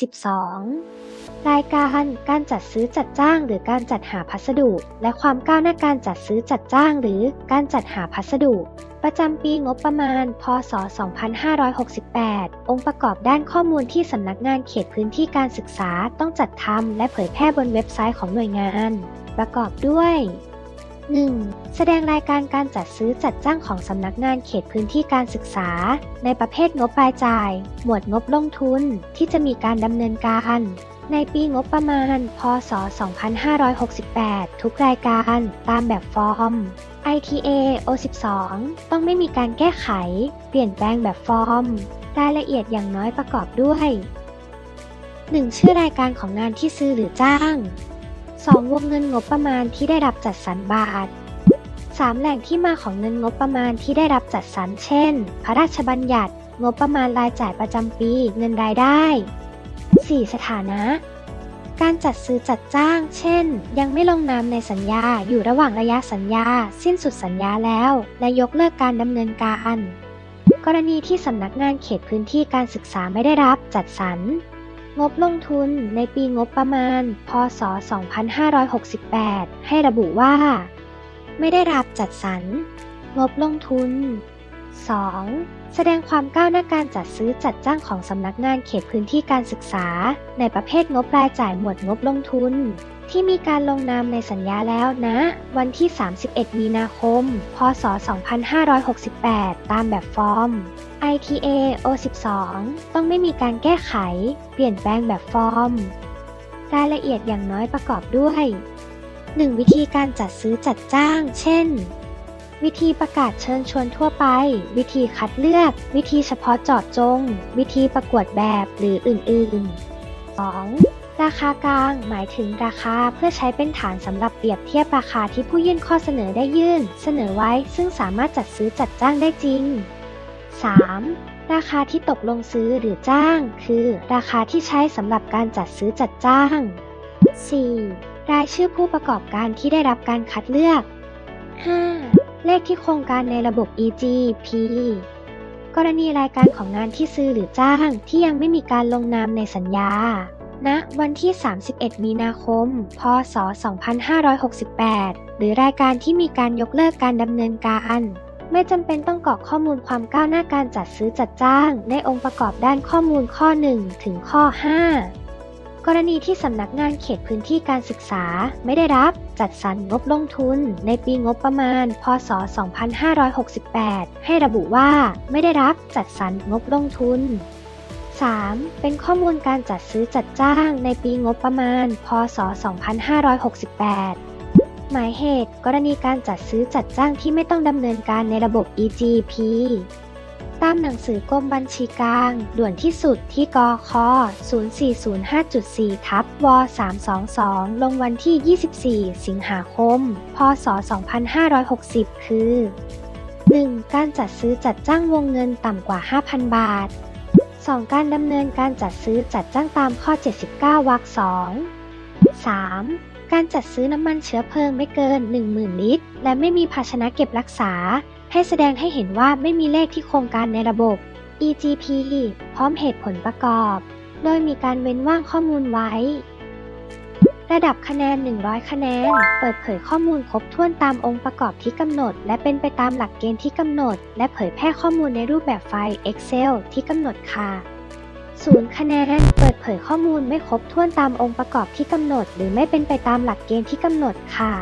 12 รายการการจัดซื้อจัดจ้างหรือการจัดหาพัสดุ และความก้าวหน้าการจัดซื้อจัดจ้างหรือการจัดหาพัสดุ ประจำปีงบประมาณ พศ 2568 องค์ประกอบด้านข้อมูลที่สำนักงานเขตพื้นที่การศึกษาต้องจัดทำและเผยแพร่บนเว็บไซต์ของหน่วยงาน ประกอบด้วย 1. แสดงรายการการจัดซื้อจัดจ้างของสำนักงานเขตพื้นที่การศึกษา ในประเภทงบรายจ่าย หมวดงบลงทุนที่จะมีการดำเนินการในปีงบประมาณ พศ 2568 ทุกรายการตามแบบฟอร์ม ITA O12 ต้องไม่มีการแก้ไข เปลี่ยนแปลงแบบฟอร์ม รายละเอียดอย่างน้อยประกอบด้วย 1. ชื่อรายการของงานที่ซื้อหรือจ้าง 2. วงเงินงบประมาณที่ได้รับจัดสรรบาท 3. แหล่งที่มาของเงินงบประมาณที่ได้รับจัดสรรเช่น พระราชบัญญัติ งบประมาณรายจ่ายประจำปี เงินรายได้ 4. สถานะ การจัดซื้อจัดจ้าง เช่น ยังไม่ลงนามในสัญญา อยู่ระหว่างระยะสัญญา สิ้นสุดสัญญาแล้ว และยกเลิกการดำเนินการ กรณีที่สำนักงานเขตพื้นที่การศึกษาไม่ได้รับจัดสรร งบลงทุนในปีงบประมาณ พศ 2568 ให้ระบุว่า ไม่ได้รับจัดสรรงบลงทุน 2. แสดงความก้าวหน้าการจัดซื้อจัดจ้างของสำนักงานเขตพื้นที่การศึกษา ในประเภทงบรายจ่ายหมวดงบลงทุน ที่มีการลงนามในสัญญาแล้วนะ วันที่ 31 มีนาคม พศ 2568 ตามแบบฟอร์ม ITA O12 ต้องไม่มีการแก้ไข เปลี่ยนแปลงแบบฟอร์ม รายละเอียดอย่างน้อยประกอบด้วย 1. วิธีการจัดซื้อจัดจ้าง เช่น วิธีประกาศเชิญชวนทั่วไป วิธีคัดเลือก วิธีเฉพาะเจาะจง วิธีประกวดแบบหรืออื่น ๆ 2. ราคากลางหมายถึงราคาเพื่อใช้เป็นฐานสำหรับเปรียบเทียบราคาที่ผู้ยื่นข้อเสนอได้ยื่น เสนอไว้ซึ่งสามารถจัดซื้อจัดจ้างได้จริง 3. ราคาที่ตกลงซื้อหรือจ้าง คือราคาที่ใช้สำหรับการจัดซื้อจัดจ้าง 4. รายชื่อผู้ประกอบการที่ได้รับการคัดเลือก 5. เลขที่โครงการในระบบ EGP กรณีรายการของงานที่ซื้อหรือจ้างที่ยังไม่มีการลงนามในสัญญาณวันที่ 31 มีนาคม พศ 2568 หรือรายการที่มีการยกเลิกการดำเนินการ ไม่จำเป็นต้องกรอกข้อมูลความก้าวหน้าการจัดซื้อจัดจ้าง ในองค์ประกอบด้านข้อมูลข้อ 1 ถึงข้อ 5 กรณีที่สำนักงานเขตพื้นที่การศึกษาไม่ได้รับจัดสรรงบลงทุน ในปีงบประมาณ พศ 2568 ให้ระบุว่าไม่ได้รับจัดสรรงบลงทุน 3. เป็นข้อมูลการจัดซื้อจัดจ้างในปีงบประมาณ พศ 2568หมายเหตุกรณีการจัดซื้อจัดจ้างที่ไม่ต้องดำเนินการในระบบ EGP ตามหนังสือกรมบัญชีกลาง ด่วนที่สุดที่กค0405.4ทับว322 ลงวันที่ 24 สิงหาคม พศ 2560 คือ 1. การจัดซื้อจัดจ้างวงเงินต่ำกว่า 5,000 บาท 2. การดำเนินการจัดซื้อจัดจ้างตามข้อ 79 วรรค 2 3. การจัดซื้อน้ำมันเชื้อเพลิงไม่เกิน 10,000 ลิตร และไม่มีภาชนะเก็บรักษา ให้แสดงให้เห็นว่าไม่มีเลขที่โครงการในระบบ EGP พร้อมเหตุผลประกอบ โดยมีการเว้นว่างข้อมูลไว้ ระดับคะแนน 100 คะแนน เปิดเผยข้อมูลครบถ้วนตามองค์ประกอบที่กำหนด และเป็นไปตามหลักเกณฑ์ที่กำหนด และเผยแพร่ข้อมูลในรูปแบบไฟล์ Excel ที่กำหนดค่ะศูนย์คะแนน เปิดเผยข้อมูลไม่ครบถ้วนตามองค์ประกอบที่กำหนด หรือไม่เป็นไปตามหลักเกณฑ์ที่กำหนดค่ะ